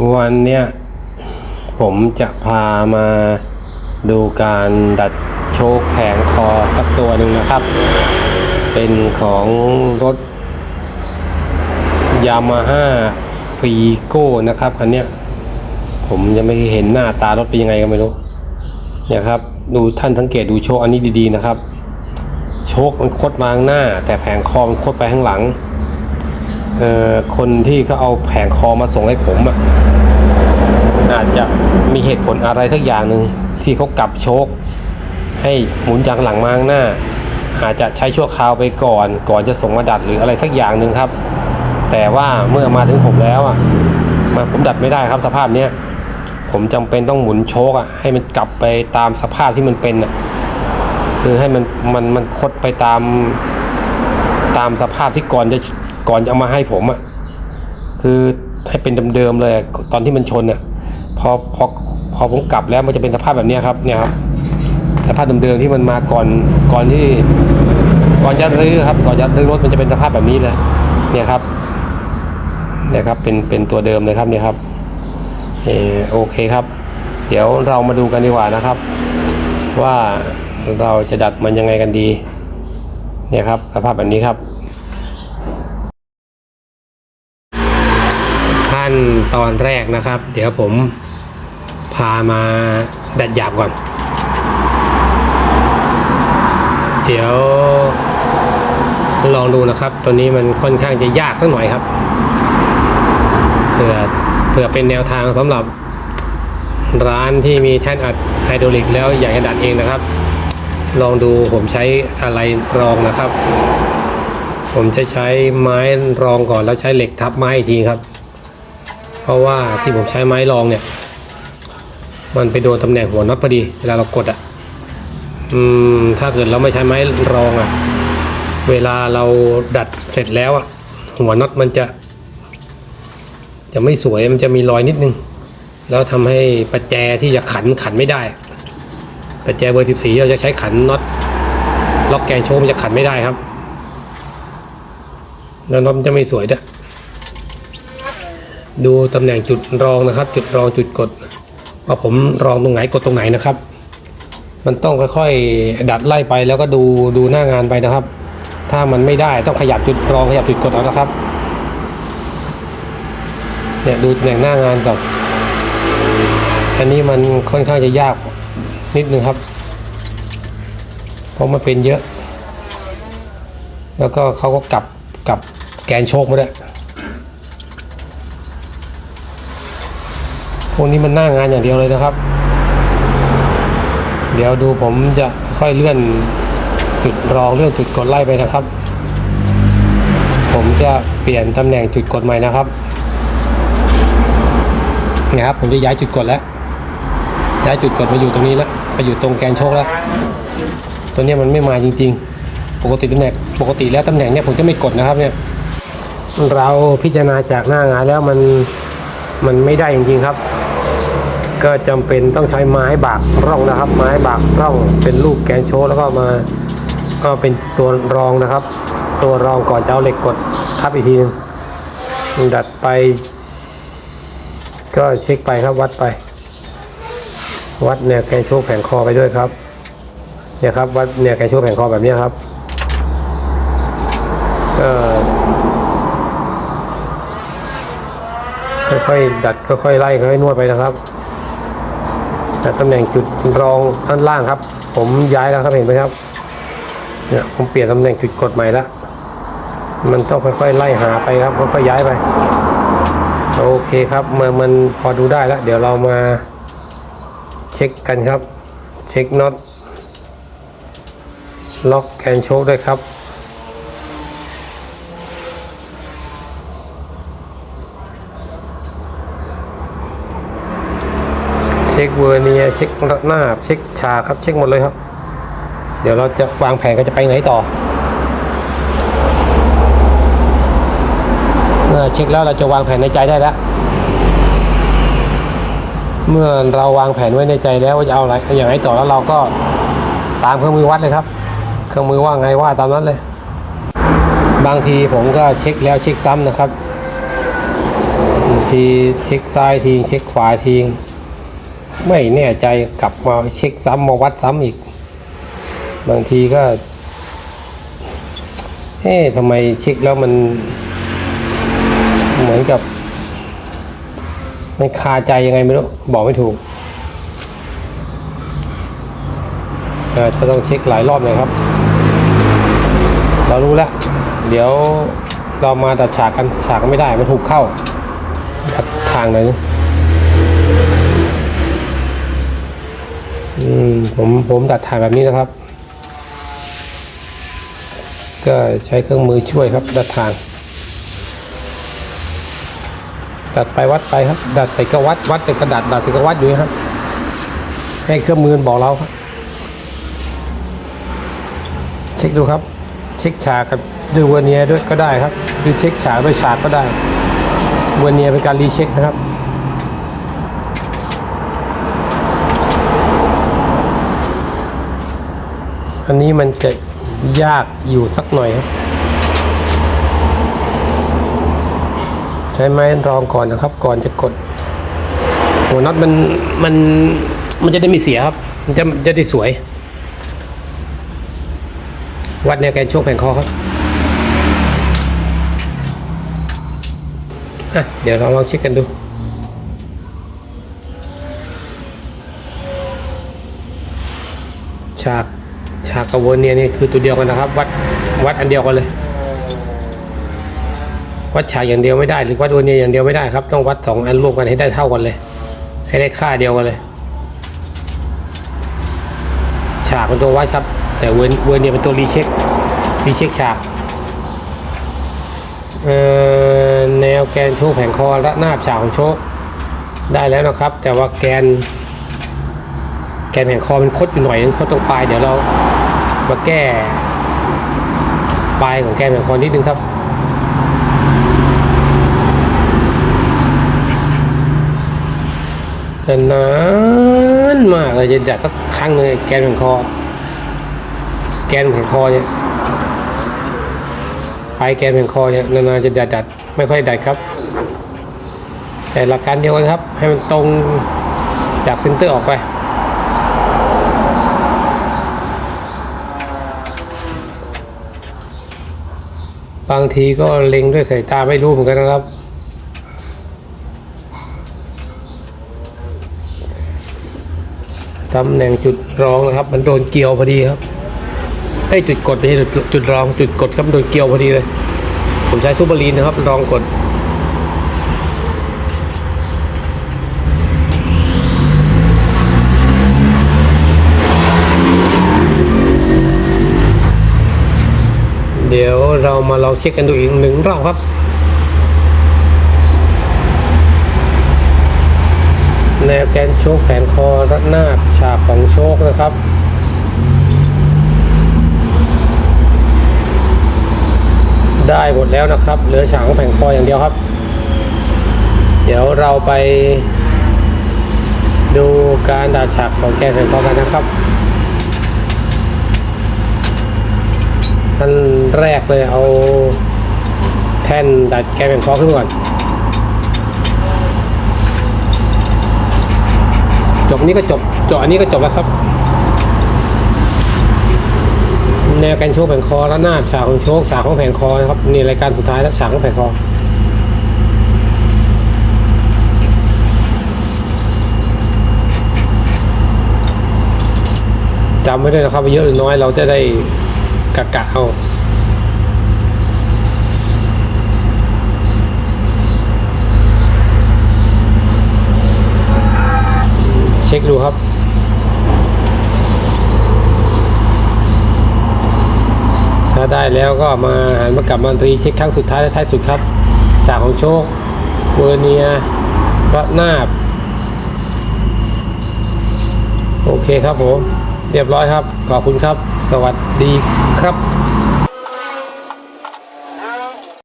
วันเนี้ยผมจะพามาดูการดัดโชคแผงคอสักตัวหนึ่งนะครับ เป็นของรถยามาฮ่าฟีโก้นะครับคันเนี้ยผมยังไม่เห็นหน้าตารถเป็นยังไงก็ไม่รู้เนี่ยครับ ดูท่านสังเกตดูโชคอันนี้ดีๆนะครับ โชคมันคดมาข้างหน้า แต่แผงคอมันคดไปข้างหลัง คนที่เขาเอาแผงคอมาส่งให้ผมอะอาจจะมีเหตุผลอะไรสักอย่างหนึ่งที่เขากลับโชค ให้หมุนจากหลังมาข้างหน้า อาจจะใช้ชั่วคราวไปก่อน ก่อนจะส่งมาดัดหรืออะไรสักอย่างหนึ่งครับ แต่ว่าเมื่อมาถึงผมแล้วอะมาผมดัดไม่ได้ครับสภาพเนี้ยผมจำเป็นต้องหมุนโชคอะให้มันกลับไปตามสภาพที่มันเป็นอะคือให้มันมันมันคดไปตาม ตามสภาพที่ก่อนจะ ก่อนจะเอามาให้ผมอะ่ะคือให้เป็นเดิมๆเลยตอนที่มันชนอะ่ะพอพอพอผมกลับแล้วมันจะเป็นสภาพแบบนี้ครับเนี่ยครับสภาพเดิมๆที่มันมาก่อนก่อนที่ก่อนจะรื้อครับก่อนจะรื้อรถมันจะเป็นสภาพแบบนี้เลยเนี่ยครับเนี่ยครับเป็นเป็นตัวเดิมเลยครับเนี่ยครับเออโอเคครับ เดี๋ยวเรามาดูกันดีกว่านะครับ ว่าเราจะดัดมันยังไงกันดี เนี่ยครับสภาพแบบนี้ครับ ขั้นตอนแรกนะครับ เดี๋ยวผมพามาดัดหยาบก่อน เดี๋ยวลองดูนะครับ ตัวนี้มันค่อนข้างจะยากสักหน่อยครับเผื่อเผื่อเป็นแนวทางสำหรับร้านที่มีแท่นอัดไฮดรอลิกแล้วอยากจะดัดเองนะครับ ลองดูผมใช้อะไรรองนะครับ ผมจะใช้ไม้รองก่อนแล้วใช้เหล็กทับไม้อีกทีครับ เพราะว่าที่ผมใช้ไม้รองเนี่ย มันไปโดนตำแหน่งหัวน็อตพอดี เวลาเรากดอะ่ะอืมถ้าเกิดเราไม่ใช้ไม้รองอะ่ะ เวลาเราดัดเสร็จแล้วอะ่ะ หัวน็อตมันจะ จะไม่สวยมันจะมีรอยนิดนึง แล้วทำให้ประแจที่จะขันขันไม่ได้ ประแจเบอร์14เราจะใช้ขันน็อตล็อกแกนโชว์มันจะขันไม่ได้ครับ แล้วน็อตมันจะไม่สวยด้วย ดูตำแหน่งจุดรองนะครับ จุดรองจุดกดว่าผมรองตรงไหนกดตรงไหนนะครับ มันต้องค่อยๆดัดไล่ไปแล้วก็ดูดูหน้างานไปนะครับ ถ้ามันไม่ได้ต้องขยับจุดรองขยับจุดกดเอานะครับเนี่ยดูตำแหน่งหน้างานก่อนอันนี้มันค่อนข้างจะยากนิดนึงครับ เพราะมันเป็นเยอะ แล้วก็เขาก็กลับกลับแกนโชคมาด้วย พวกนี้มันหน้างานอย่างเดียวเลยนะครับ เดี๋ยวดูผมจะค่อยเลื่อนจุดรองเลื่อนจุดกดไล่ไปนะครับ ผมจะเปลี่ยนตำแหน่งจุดกดใหม่นะครับนะครับ ผมจะย้ายจุดกดแล้ว ย้ายจุดกดมาอยู่ตรงนี้แล้วมาอยู่ตรงแกนโชคแล้ว ตัวนี้มันไม่มาจริง ๆ ปกติตำแหน่งปกติแล้วตำแหน่งเนี้ยผมจะไม่กดนะครับเนี่ยเราพิจารณาจากหน้างานแล้วมันมันไม่ได้จริงๆครับ ก็จำเป็นต้องใช้ไม้บากร่องนะครับ ไม้บากร่องเป็นรูปแกนโชว์แล้วก็มาก็เป็นตัวรองนะครับ ตัวรองก่อนจะเอาเหล็กกดทับอีกทีหนึงดัดไป ก็เช็คไปครับวัดไป วัดแนวแกนโชว์แผงคอไปด้วยครับเนี่ยครับวัดแนวแกนโชว์แผงคอแบบนี้ครับก็ค่อยๆดัดค่อยๆไล่ค่อยๆนวดไปนะครับ แต่ตำแหน่งจุดรองด้านล่างครับ ผมย้ายแล้วครับเห็นไหมครับเนี่ยผมเปลี่ยนตำแหน่งจุดกดใหม่แล้วมันต้องค่อยๆไล่หาไปครับค่อยๆย้ายไปโอเคครับมื่อมันพอดูได้แล้ว เดี๋ยวเรามาเช็คกันครับ เช็คน็อตล็อกแกนโชคด้วยครับ เช็คเวอร์เนียเช็คหน้าเช็คชาครับเช็คหมดเลยครับ เดี๋ยวเราจะวางแผนกันจะไปไหนต่อเมื่อเช็คแล้วเราจะวางแผนในใจได้แล้วเมื่อเราวางแผนไว้ในใจแล้วว่าจะเอาอะไรอย่างไรต่อแล้วเราก็ตามเครื่องมือวัดเลยครับ เครื่องมือว่าไงว่าตามนั้นเลย บางทีผมก็เช็คแล้วเช็คซ้ำนะครับ ทีเช็คซ้ายทีเช็คขวาที ไม่แน่ใจกลับมาเช็คซ้ำมาวัดซ้ำอีก บางทีก็เอ๊ะทำไมเช็คแล้วมันเหมือนกับมันคาใจยังไงไม่รู้ บอกไม่ถูกจะต้องเช็คหลายรอบเลยครับ เรารู้แล้ว เดี๋ยวเรามาตัดฉากกันฉากไม่ได้มันถูกเข้าทางเลยน อืมผมผมตัดทางแบบนี้นะครับ ก็ใช้เครื่องมือช่วยครับดัดทางดัดไปวัดไปครับ ดัดไปก็วัดวัดไปกระดัดดัดไปก็วัดอยู่นะครับ ให้เครื่องมือบอกเราครับ เช็คดูครับ เช็คฉากกับด้วยเวอร์เนียด้วยก็ได้ครับหรือเช็คฉากด้วยฉากก็ได้เวอร์เนียเป็นการรีเช็คนะครับ อันนี้มันจะยากอยู่สักหน่อยครับ ใช้ไม้รองก่อนนะครับ ก่อนจะกดหัวน็อตมันมันมันจะได้ไม่เสียครับ มันจะจะได้สวย วัดแนวแกนโชคแผงคอครับอะเดี๋ยวเราลองเช็คกันดูฉาก ฉากกวนเนี่ยนี่คือตัวเดียวกันนะครับ วัดวัดอันเดียวกันเลย วัดฉากอย่างเดียวไม่ได้ หรือวัดวนเนี่ยอย่างเดียวไม่ได้ครับ ต้องวัดสองอันรวมกันให้ได้เท่ากันเลย ให้ได้ค่าเดียวกันเลย ฉากเป็นตัววัดครับ แต่เวนเวนเนี่ยเป็นตัวรีเช็ครีเช็คฉากแนวแกนโชว์แผงคอและหน้าบฉากของโชว์ได้แล้วนะครับ แต่ว่าแกน แกนแผงคอมันคดอยู่หน่อยนึงเขาตรงปลายเดี๋ยวเรา มาแก้ปลายของแกนแผงคอนิดนึงครับ แต่นานมากเลยจะดัดสักครั้งเลยแกนแผงคอ แกนแผงคอเนี่ยปลายแกนแผงคอเนี่ยนานๆจะดัดดัดไม่ค่อยดัดครับ แต่หลักการเดียวกันครับ ให้มันตรงจากเซนเตอร์ออกไปางทีก็เล็งด้วยสายตาไม่รู้เหมือนกันนะครับ ตำแหน่งจุดรองนะครับ มันโดนเกี่ยวพอดีครับไอ้จุดกดไม่ใช่จุดจุดรองจุดกดครับโดนเกี่ยวพอดีเลย ผมใช้ซูเปอร์ลีนนะครับรองกด เดี๋ยวเรา มาลองเช็คกันดูอีกหนึ่งรอบครับ แนวแกนโชคแผงคอรัดหน้าฉากของโชคนะครับได้หมดแล้วนะครับ เหลือฉากของแผงคออย่างเดียวครับ เดี๋ยวเราไปดูการดัดฉากของแกนแผงคอกันนะครับ ขั้นแรกเลยเอาแท่นดัดแกนแผงคอขึ้นก่อน จบนี้ก็จบจบอันนี้ก็จบแล้วครับ แนวการโชว์แผงคอและหน้าฉากของโชคฉากของแผงคอนะครับนี่รายการสุดท้ายแล้วฉากของแผงคอจำไม่ได้วยนะครับเยอะหรือน้อยเราจะได้ กะกะเอาเช็คดูครับถ้าได้แล้วก็มาหันมากลับมารีเช็คครั้งสุดท้ายและท้ายสุดครับฉากของโชคเวอร์เนียระนาบ โอเคครับผม เรียบร้อยครับ ขอบคุณครับ สวัสดี ครับ